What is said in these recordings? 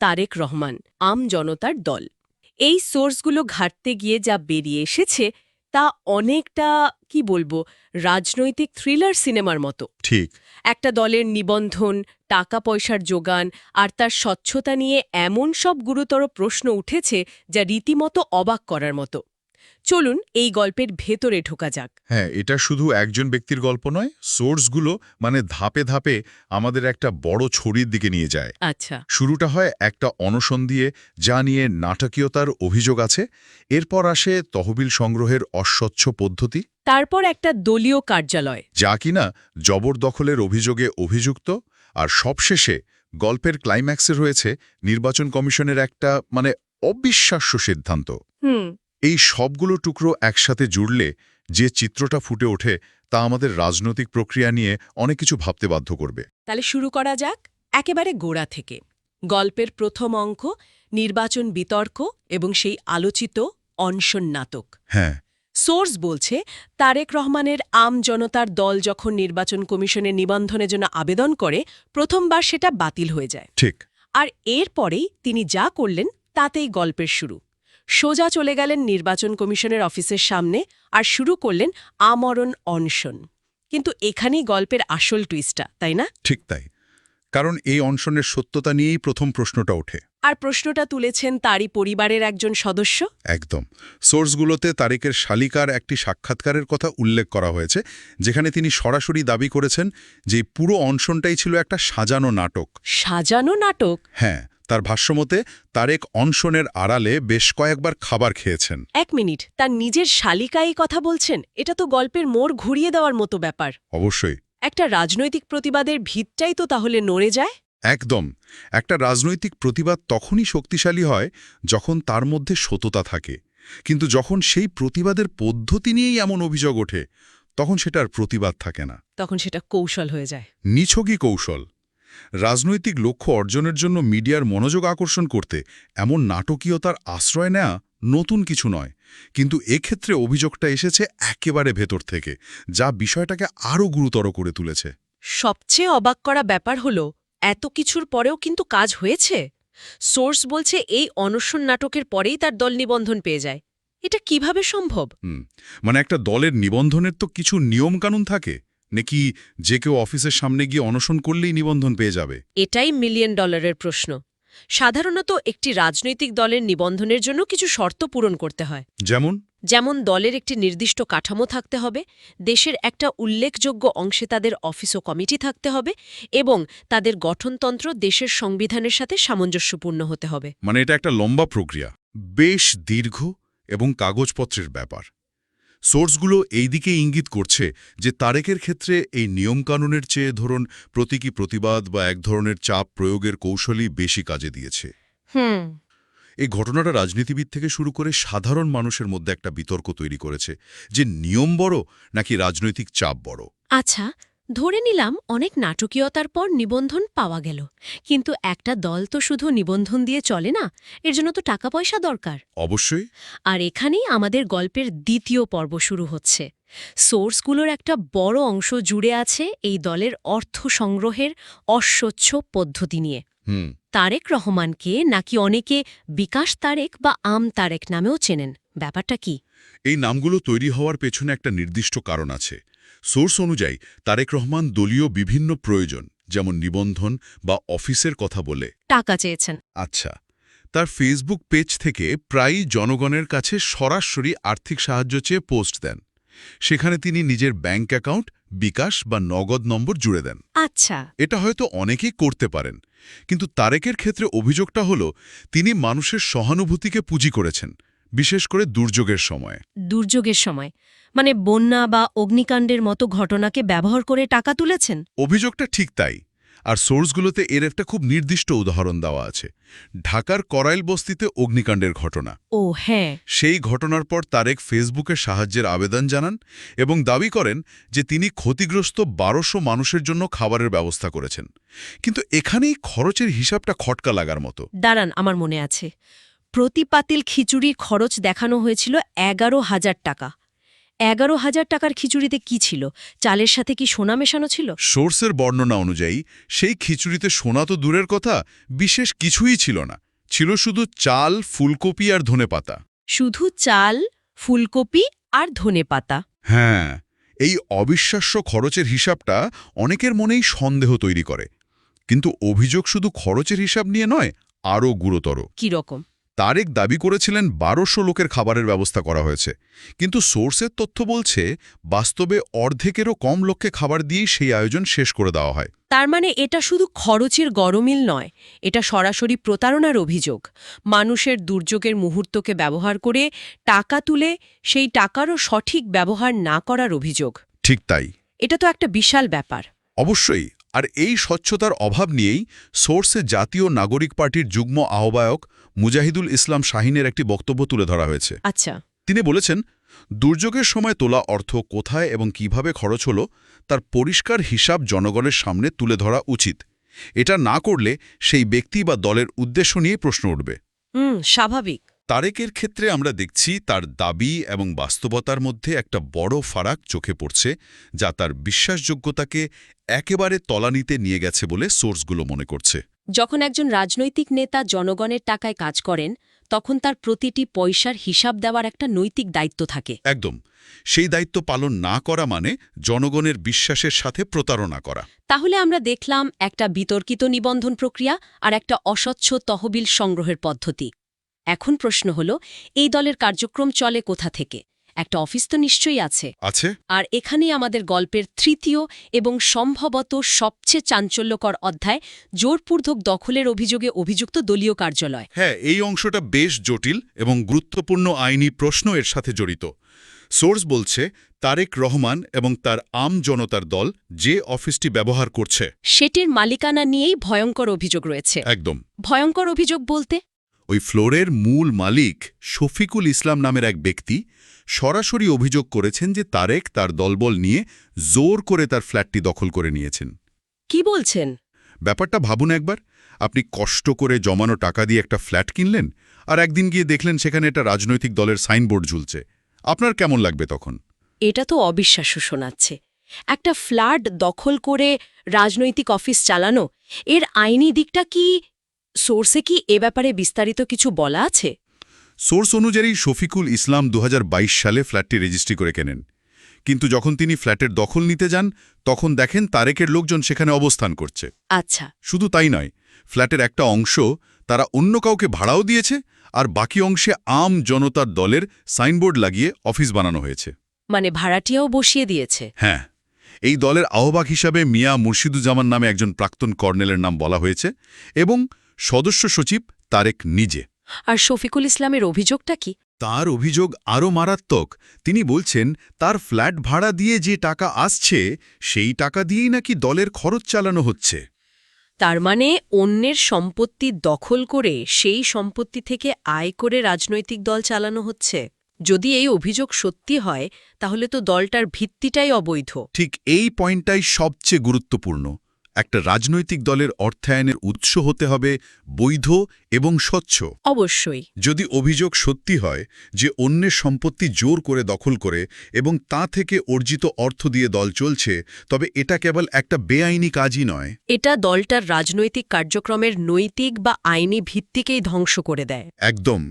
তারেক রহমান আম জনতার দল। এই সোর্সগুলো ঘাটতে গিয়ে যা বেরিয়ে এসেছে তা অনেকটা কি বলব রাজনৈতিক থ্রিলার সিনেমার মতো। ঠিক। একটা দলের নিবন্ধন টাকা পয়সার যোগান আর তার স্বচ্ছতা নিয়ে এমন সব গুরুতর প্রশ্ন উঠেছে যা রীতিমতো অবাক করার মতো। চলুন এই গল্পের ভেতরে ঢোকা যাক। হ্যাঁ এটা শুধু একজন ব্যক্তির গল্প নয় সোর্সগুলো মানে ধাপে ধাপে আমাদের একটা বড় ছড়ির দিকে নিয়ে যায়। আচ্ছা। শুরুটা হয় একটা অনশন দিয়ে যা নিয়ে নাটকীয়তার অভিযোগ আছে। এরপর আসে তহবিল সংগ্রহের অস্বচ্ছ পদ্ধতি। তারপর একটা দলীয় কার্যালয়। যা কিনা জবরদখলের অভিযোগে অভিযুক্ত আর সবশেষে গল্পের ক্লাইম্যাক্সে রয়েছে নির্বাচন কমিশনের একটা মানে অবিশ্বাস্য সিদ্ধান্ত। হুম। এই সবগুলো টুকরো একসাথে জুড়লে যে চিত্রটা ফুটে ওঠে তা আমাদের রাজনৈতিক প্রক্রিয়া নিয়ে অনেক কিছু ভাবতে বাধ্য করবে। তাহলে শুরু করা যাক একেবারে গোড়া থেকে। গল্পের প্রথম অঙ্ক নির্বাচন বিতর্ক এবং সেই আলোচিত অনশন নাটক। হ্যাঁ। সোর্স বলছে তারেক রহমানের আম জনতার দল যখন নির্বাচন কমিশনের নিবন্ধনের জন্য আবেদন করে প্রথমবার সেটা বাতিল হয়ে যায়। ঠিক। আর এরপরেই তিনি যা করলেন তাতেই গল্পের শুরু। সোজা চলে গেলেন নির্বাচন কমিশনের অফিসের সামনে আর শুরু করলেন আমরণ অনশন। কিন্তু এখানেই গল্পের আসল টুইস্টটা তাই না? ঠিক তাই। কারণ এই অনশনের সত্যতা নিয়েই প্রথম প্রশ্নটা ওঠে। আর প্রশ্নটা তুলেছেন তারই পরিবারের একজন সদস্য? একদম। সোর্সগুলোতে তারিকের শালিকার একটি সাক্ষাৎকারের কথা উল্লেখ করা হয়েছে যেখানে তিনি সরাসরি দাবি করেছেন যে পুরো অনশনটাই ছিল একটা সাজানো নাটক। সাজানো নাটক? হ্যাঁ। তার ভাষ্যমতে তারেক অনশনের আড়ালে বেশ কয়েকবার খাবার খেয়েছেন। এক মিনিট তার নিজের শালিকাই কথা বলছেন? এটা তো গল্পের মোড় ঘুরিয়ে দেওয়ার মতো ব্যাপার। অবশ্যই। একটা রাজনৈতিক প্রতিবাদের ভিতটাই তো তাহলে নড়ে যায়? একদম। একটা রাজনৈতিক প্রতিবাদ তখনই শক্তিশালী হয় যখন তার মধ্যে সততা থাকে। কিন্তু যখন সেই প্রতিবাদের পদ্ধতি নিয়েই এমন অভিযোগ ওঠে তখন সেটার প্রতিবাদ থাকে না। তখন সেটা কৌশল হয়ে যায়। নিছকই কৌশল। রাজনৈতিক লক্ষ্য অর্জনের জন্য মিডিয়ার মনোযোগ আকর্ষণ করতে এমন নাটকীয়তার আশ্রয় নেয়া নতুন কিছু নয়। কিন্তু এক্ষেত্রে অভিযোগটা এসেছে একেবারে ভেতর থেকে যা বিষয়টাকে আরও গুরুতর করে তুলেছে। সবচেয়ে অবাক করা ব্যাপার হল এত কিছুর পরেও কিন্তু কাজ হয়েছে? সোর্স বলছে এই অনশন নাটকের পরেই তার দল নিবন্ধন পেয়ে যায়। এটা কীভাবে সম্ভব? মানে একটা দলের নিবন্ধনের তো কিছু নিয়মকানুন থাকে? নাকি যে কেউ অফিসের সামনে গিয়ে অনশন করলেই নিবন্ধন পেয়ে যাবে? এটাই মিলিয়ন ডলারের প্রশ্ন। সাধারণত একটি রাজনৈতিক দলের নিবন্ধনের জন্য কিছু শর্ত পূরণ করতে হয়। যেমন? যেমন দলের একটি নির্দিষ্ট কাঠামো থাকতে হবে দেশের একটা উল্লেখযোগ্য অংশে তাদের অফিস ও কমিটি থাকতে হবে এবং তাদের গঠনতন্ত্র দেশের সংবিধানের সাথে সামঞ্জস্যপূর্ণ হতে হবে। মানে এটা একটা লম্বা প্রক্রিয়া বেশ দীর্ঘ এবং কাগজপত্রের ব্যাপার। সোর্সগুলো এই দিকে ইঙ্গিত করছে যে তারেকের ক্ষেত্রে এই নিয়মকানুনের চেয়ে ধরুন প্রতীকী প্রতিবাদ বা এক ধরনের চাপ প্রয়োগের কৌশলই বেশি কাজে দিয়েছে। হুম। এই ঘটনাটা রাজনীতিবিদ থেকে শুরু করে সাধারণ মানুষের মধ্যে একটা বিতর্ক তৈরি করেছে যে নিয়ম বড় নাকি রাজনৈতিক চাপ বড়? আচ্ছা ধরে নিলাম অনেক নাটকীয়তার পর নিবন্ধন পাওয়া গেল। কিন্তু একটা দল তো শুধু নিবন্ধন দিয়ে চলে না এর জন্য তো টাকা পয়সা দরকার। অবশ্যই। আর এখানেই আমাদের গল্পের দ্বিতীয় পর্ব শুরু হচ্ছে। সোর্সগুলোর একটা বড় অংশ জুড়ে আছে এই দলের অর্থ সংগ্রহের অস্বচ্ছ পদ্ধতি নিয়ে। হুম। তারেক রহমানকে নাকি অনেকে বিকাশ তারেক বা আম তারেক নামেও চেনেন। ব্যাপারটা কি? এই নামগুলো তৈরি হওয়ার পেছনে একটা নির্দিষ্ট কারণ আছে। সোর্স অনুযায়ী তারেক রহমান দলীয় বিভিন্ন প্রয়োজন যেমন নিবন্ধন বা অফিসের কথা বলে। টাকা চেয়েছেন। আচ্ছা তার ফেসবুক পেজ থেকে প্রায়ই জনগণের কাছে সরাসরি আর্থিক সাহায্য চেয়ে পোস্ট দেন। সেখানে তিনি নিজের ব্যাঙ্ক অ্যাকাউন্ট বিকাশ বা নগদ নম্বর জুড়ে দেন। আচ্ছা। এটা হয়তো অনেকেই করতে পারেন কিন্তু তারেকের ক্ষেত্রে অভিযোগটা হল তিনি মানুষের সহানুভূতিকে পুঁজি করেছেন। বিশেষ করে দুর্যোগের সময়। দুর্যোগের সময়। মানে বন্যা বা অগ্নিকাণ্ডের মতো ঘটনাকে ব্যবহার করে টাকা তুলেছেন? অভিযোগটা ঠিক তাই। আর সোর্সগুলোতে এর একটা খুব নির্দিষ্ট উদাহরণ দেওয়া আছে। ঢাকার করাইল বস্তিতে অগ্নিকাণ্ডের ঘটনা। ও হ্যাঁ। সেই ঘটনার পর তারেক ফেসবুকে সাহায্যের আবেদন জানান এবং দাবি করেন যে তিনি ক্ষতিগ্রস্ত বারোশো মানুষের জন্য খাবারের ব্যবস্থা করেছেন। কিন্তু এখানেই খরচের হিসাবটা খটকা লাগার মতো। দাঁড়ান আমার মনে আছে। প্রতিপাতিল খিচুড়ির খরচ দেখানো হয়েছিল এগারো হাজার টাকা। এগারো হাজার টাকার খিচুড়িতে কি ছিল? চালের সাথে কি সোনা মেশানো ছিল? সোর্সের বর্ণনা অনুযায়ী সেই খিচুড়িতে সোনা তো দূরের কথা বিশেষ কিছুই ছিল না। ছিল শুধু চাল ফুলকপি আর ধনেপাতা শুধু চাল ফুলকপি আর ধনেপাতা হ্যাঁ এই অবিশ্বাস্য খরচের হিসাবটা অনেকের মনেই সন্দেহ তৈরি করে। কিন্তু অভিযোগ শুধু খরচের হিসাব নিয়ে নয় আরও গুরুতর। কি রকম তারেক দাবি করেছিলেন বারোশো লোকের খাবারের ব্যবস্থা করা হয়েছে। কিন্তু সোর্সের তথ্য বলছে বাস্তবে অর্ধেকেরও কম লোককে খাবার দিয়েই সেই আয়োজন শেষ করে দেওয়া হয়। তার মানে এটা শুধু খরচের গরমিল নয় এটা সরাসরি প্রতারণার অভিযোগ। মানুষের দুর্যোগের মুহূর্তকে ব্যবহার করে টাকা তুলে সেই টাকারও সঠিক ব্যবহার না করার অভিযোগ। ঠিক তাই। এটা তো একটা বিশাল ব্যাপার। অবশ্যই আর এই স্বচ্ছতার অভাব নিয়েই সোর্সে জাতীয় নাগরিক পার্টির যুগ্ম আহ্বায়ক মুজাহিদুল ইসলাম শাহিনের একটি বক্তব্য তুলে ধরা হয়েছে। আচ্ছা। তিনি বলেছেন দুর্যোগের সময় তোলা অর্থ কোথায় এবং কীভাবে খরচ হল তার পরিষ্কার হিসাব জনগণের সামনে তুলে ধরা উচিত। এটা না করলে সেই ব্যক্তি বা দলের উদ্দেশ্য নিয়ে প্রশ্ন উঠবে। হুম স্বাভাবিক। তারেকের ক্ষেত্রে আমরা দেখছি তার দাবি এবং বাস্তবতার মধ্যে একটা বড় ফারাক চোখে পড়ছে যা তার বিশ্বাসযোগ্যতাকে একেবারে তলানিতে নিয়ে গেছে বলে সোর্সগুলো মনে করছে। যখন একজন রাজনৈতিক নেতা জনগণের টাকায় কাজ করেন তখন তার প্রতিটি পয়সার হিসাব দেওয়ার একটা নৈতিক দায়িত্ব থাকে। একদম। সেই দায়িত্ব পালন না করা মানে জনগণের বিশ্বাসের সাথে প্রতারণা করা। তাহলে আমরা দেখলাম একটা বিতর্কিত নিবন্ধন প্রক্রিয়া আর একটা অস্বচ্ছ তহবিল সংগ্রহের পদ্ধতি। এখন প্রশ্ন হল এই দলের কার্যক্রম চলে কোথা থেকে? একটা অফিস তো নিশ্চয়ই আছে। আছে। আর এখানেই আমাদের গল্পের তৃতীয় এবং সম্ভবত সবচেয়ে চাঞ্চল্যকর অধ্যায় জোরপূর্ধক দখলের অভিযোগে অভিযুক্ত দলীয় কার্যালয়। হ্যাঁ এই অংশটা বেশ জটিল এবং গুরুত্বপূর্ণ আইনি প্রশ্ন এর সাথে জড়িত। সোর্স বলছে তারেক রহমান এবং তার আম জনতার দল যে অফিসটি ব্যবহার করছে। সেটির মালিকানা নিয়েই ভয়ঙ্কর অভিযোগ রয়েছে। একদম। ভয়ঙ্কর অভিযোগ বলতে? ওই ফ্লোরের মূল মালিক শফিকুল ইসলাম নামের এক ব্যক্তি সরাসরি অভিযোগ করেছেন যে তারেক তার দলবল নিয়ে জোর করে তার ফ্ল্যাটটি দখল করে নিয়েছেন। কি বলছেন? ব্যাপারটা ভাবুন একবার। আপনি কষ্ট করে জমানো টাকা দিয়ে একটা ফ্ল্যাট কিনলেন আর একদিন গিয়ে দেখলেন সেখানে একটা রাজনৈতিক দলের সাইনবোর্ড ঝুলছে। আপনার কেমন লাগবে তখন? এটা তো অবিশ্বাস্য শোনাচ্ছে। একটা ফ্ল্যাট দখল করে রাজনৈতিক অফিস চালানো এর আইনি দিকটা কি সোর্সে কি এ ব্যাপারে বিস্তারিত কিছু বলা আছে? সোর্স অনুযায়ী শফিকুল ইসলাম দু হাজার বাইশ সালে ফ্ল্যাটটি রেজিস্ট্রি করে কেনেন। কিন্তু যখন তিনি ফ্ল্যাটের দখল নিতে যান তখন দেখেন তারেকের লোকজন সেখানে অবস্থান করছে। আচ্ছা। শুধু তাই নয় ফ্ল্যাটের একটা অংশ তারা অন্য কাউকে ভাড়াও দিয়েছে আর বাকি অংশে আম জনতার দলের সাইনবোর্ড লাগিয়ে অফিস বানানো হয়েছে। মানে ভাড়াটিয়াও বসিয়ে দিয়েছে? হ্যাঁ। এই দলের আহ্বাক হিসাবে মিয়া মুর্শিদুজ্জামান নামে একজন প্রাক্তন কর্নেলের নাম বলা হয়েছে এবং সদস্য সচিব তারেক নিজে। আর শফিকুল ইসলামের অভিযোগটা কি? তার অভিযোগ আরও মারাত্মক। তিনি বলছেন তার ফ্ল্যাট ভাড়া দিয়ে যে টাকা আসছে সেই টাকা দিয়েই নাকি দলের খরচ চালানো হচ্ছে। তার মানে অন্যের সম্পত্তি দখল করে সেই সম্পত্তি থেকে আয় করে রাজনৈতিক দল চালানো হচ্ছে। যদি এই অভিযোগ সত্যি হয় তাহলে তো দলটার ভিত্তিটাই অবৈধ। ঠিক এই পয়েন্টটাই সবচেয়ে গুরুত্বপূর্ণ। একটা রাজনৈতিক দলের অর্থায়নের উৎস হতে হবে বৈধ এবং স্বচ্ছ। অবশ্যই। যদি অভিযোগ সত্যি হয় যে অন্যের সম্পত্তি জোর করে দখল করে এবং তা থেকে অর্জিত অর্থ দিয়ে দল চলছে তবে এটা কেবল একটা বেআইনি কাজই নয়। এটা দলটার রাজনৈতিক কার্যক্রমের নৈতিক বা আইনি ভিত্তিকেই ধ্বংস করে দেয়। একদম।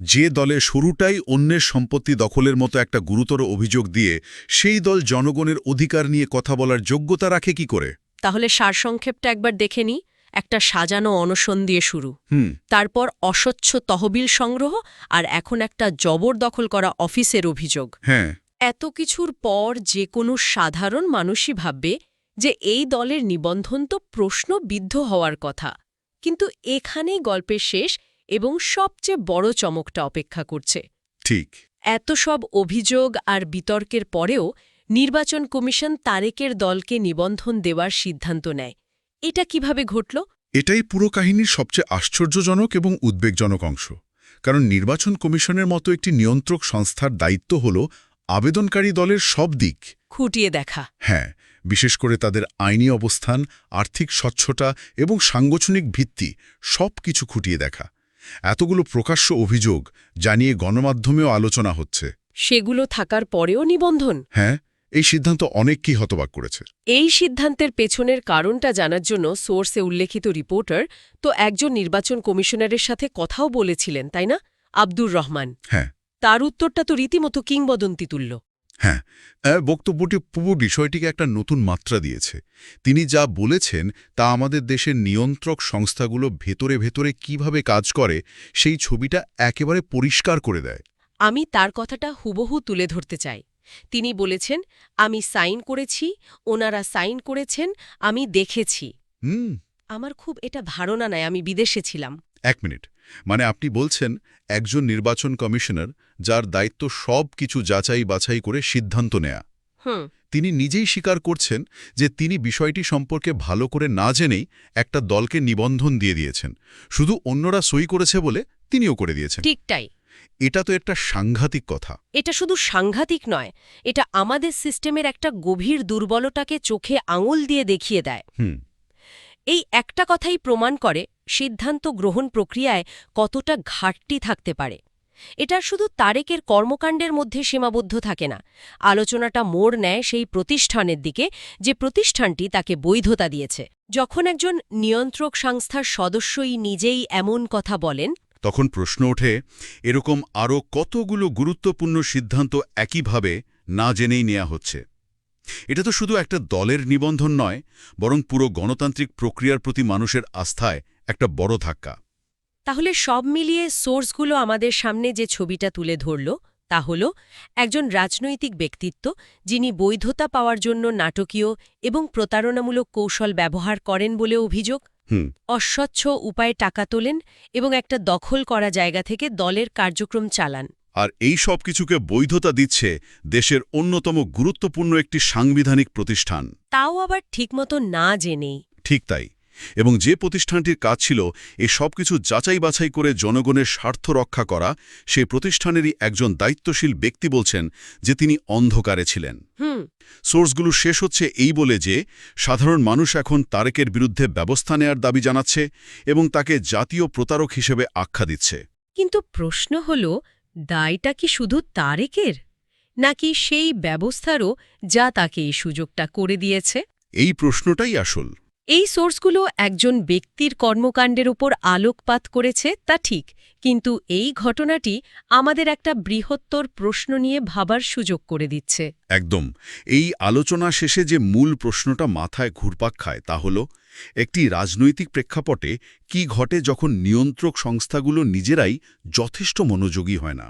যে দলে শুরুটাই অন্যের সম্পত্তি দখলের মতো একটা গুরুতর অভিযোগ দিয়ে সেই দল জনগণের অধিকার নিয়ে কথা বলার যোগ্যতা রাখে কি করে? তাহলে সারসংক্ষেপটা একবার দেখে নি একটা সাজানো অনশন দিয়ে শুরু। তারপর অস্বচ্ছ তহবিল সংগ্রহ আর এখন একটা জবরদখল করা অফিসের অভিযোগ। হ্যাঁ। এত কিছুর পর যে কোনো সাধারণ মানুষই ভাববে যে এই দলের নিবন্ধন তো প্রশ্নবিদ্ধ হওয়ার কথা। কিন্তু এখানেই গল্পের শেষ এবং সবচেয়ে বড় চমকটা অপেক্ষা করছে। ঠিক। এত সব অভিযোগ আর বিতর্কের পরেও নির্বাচন কমিশন তারেকের দলকে নিবন্ধন দেওয়ার সিদ্ধান্ত নেয়। এটা কীভাবে ঘটল? এটাই পুরো কাহিনীর সবচেয়ে আশ্চর্যজনক এবং উদ্বেগজনক অংশ। কারণ নির্বাচন কমিশনের মতো একটি নিয়ন্ত্রক সংস্থার দায়িত্ব হল আবেদনকারী দলের সব দিক। খুঁটিয়ে দেখা। হ্যাঁ বিশেষ করে তাদের আইনি অবস্থান আর্থিক স্বচ্ছতা এবং সাংগঠনিক ভিত্তি সব কিছু খুঁটিয়ে দেখা। এতগুলো প্রকাশ্য অভিযোগ জানিয়ে গণমাধ্যমেও আলোচনা হচ্ছে। সেগুলো থাকার পরেও নিবন্ধন? হ্যাঁ এই সিদ্ধান্ত অনেককে হতবাক করেছে। এই সিদ্ধান্তের পেছনের কারণটা জানার জন্য সোর্সে উল্লেখিত রিপোর্টার তো একজন নির্বাচন কমিশনারের সাথে কথাও বলেছিলেন তাই না? আব্দুর রহমান। হ্যাঁ। তার উত্তরটা তো রীতিমতো কিংবদন্তি তুল্য হ্যাঁ বক্তব্যটি পুরো বিষয়টিকে একটা নতুন মাত্রা দিয়েছে। তিনি যা বলেছেন তা আমাদের দেশের নিয়ন্ত্রক সংস্থাগুলো ভেতরে ভেতরে কীভাবে কাজ করে সেই ছবিটা একেবারে পরিষ্কার করে দেয়। আমি তার কথাটা হুবহু তুলে ধরতে চাই। তিনি বলেছেন আমি সাইন করেছি ওনারা সাইন করেছেন আমি দেখেছি। হুম। আমার খুব এটা ধারণা নাই আমি বিদেশে ছিলাম। এক মিনিট। মানে আপনি বলছেন একজন নির্বাচন কমিশনার যার দায়িত্ব সব কিছু যাচাই বাছাই করে সিদ্ধান্ত নেয়া। হুম। তিনি নিজেই স্বীকার করছেন যে তিনি বিষয়টি সম্পর্কে ভালো করে না জেনেই একটা দলকে নিবন্ধন দিয়ে দিয়েছেন। শুধু অন্যরা সই করেছে বলে তিনিও করে দিয়েছেন। ঠিকটাই এটা তো একটা সাংঘাতিক কথা। এটা শুধু সাংঘাতিক নয় এটা আমাদের সিস্টেমের একটা গভীর দুর্বলতাকে চোখে আঙুল দিয়ে দেখিয়ে দেয়। হুম। এই একটা কথাই প্রমাণ করে সিদ্ধান্ত গ্রহণ প্রক্রিয়ায় কতটা ঘাটতি থাকতে পারে। এটা শুধু তারেকের কর্মকাণ্ডের মধ্যে সীমাবদ্ধ থাকে না আলোচনাটা মোড় নেয় সেই প্রতিষ্ঠানের দিকে যে প্রতিষ্ঠানটি তাকে বৈধতা দিয়েছে। যখন একজন নিয়ন্ত্রক সংস্থার সদস্যই নিজেই এমন কথা বলেন তখন প্রশ্ন ওঠে, এরকম আরও কতগুলো গুরুত্বপূর্ণ সিদ্ধান্ত একইভাবে না জেনেই নেওয়া হচ্ছে? এটা তো শুধু একটা দলের নিবন্ধন নয়, বরং পুরো গণতান্ত্রিক প্রক্রিয়ার প্রতি মানুষের আস্থায় একটা বড় ধাক্কা। তাহলে সব মিলিয়ে সোর্সগুলো আমাদের সামনে যে ছবিটা তুলে ধরল, তা হল একজন রাজনৈতিক ব্যক্তিত্ব যিনি বৈধতা পাওয়ার জন্য নাটকীয় এবং প্রতারণামূলক কৌশল ব্যবহার করেন বলে অভিযোগ অস্বচ্ছ উপায়ে টাকা তোলেন এবং একটা দখল করা জায়গা থেকে দলের কার্যক্রম চালান। আর এই সব কিছুকে বৈধতা দিচ্ছে দেশের অন্যতম গুরুত্বপূর্ণ একটি সাংবিধানিক প্রতিষ্ঠান। তাও আবার ঠিকমতো না জেনেই। ঠিক তাই। এবং যে প্রতিষ্ঠানটির কাজ ছিল এ সব কিছু যাচাই বাছাই করে জনগণের স্বার্থ রক্ষা করা সেই প্রতিষ্ঠানেরই একজন দায়িত্বশীল ব্যক্তি বলছেন যে তিনি অন্ধকারে ছিলেন। হুম। সোর্সগুলো শেষ হচ্ছে এই বলে যে সাধারণ মানুষ এখন তারেকের বিরুদ্ধে ব্যবস্থা নেয়ার দাবি জানাচ্ছে এবং তাকে জাতীয় প্রতারক হিসেবে আখ্যা দিচ্ছে। কিন্তু প্রশ্ন হল দায়টা কি শুধু তারেকের? নাকি সেই ব্যবস্থারও যা তাকে এই সুযোগটা করে দিয়েছে? এই প্রশ্নটাই আসল। এই সোর্সগুলো একজন ব্যক্তির কর্মকাণ্ডের উপর আলোকপাত করেছে, তা ঠিক, কিন্তু এই ঘটনাটি আমাদের একটা বৃহত্তর প্রশ্ন নিয়ে ভাবার সুযোগ করে দিচ্ছে। একদম। এই আলোচনা শেষে যে মূল প্রশ্নটা মাথায় ঘুরপাক খায় তা হল, একটি রাজনৈতিক প্রেক্ষাপটে কি ঘটে যখন নিয়ন্ত্রক সংস্থাগুলো নিজেরাই যথেষ্ট মনোযোগী হয় না?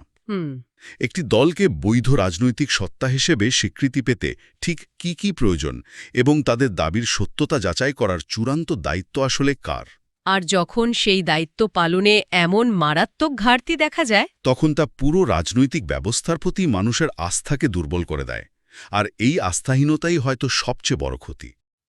একটি দলকে বৈধ রাজনৈতিক সত্তা হিসেবে স্বীকৃতি পেতে ঠিক কি কি প্রয়োজন এবং তাদের দাবির সত্যতা যাচাই করার চূড়ান্ত দায়িত্ব আসলে কার? আর যখন সেই দায়িত্ব পালনে এমন মারাত্মক ঘাটতি দেখা যায়? তখন তা পুরো রাজনৈতিক ব্যবস্থার প্রতি মানুষের আস্থাকে দুর্বল করে দেয়। আর এই আস্থাহীনতাই হয়তো সবচেয়ে বড় ক্ষতি।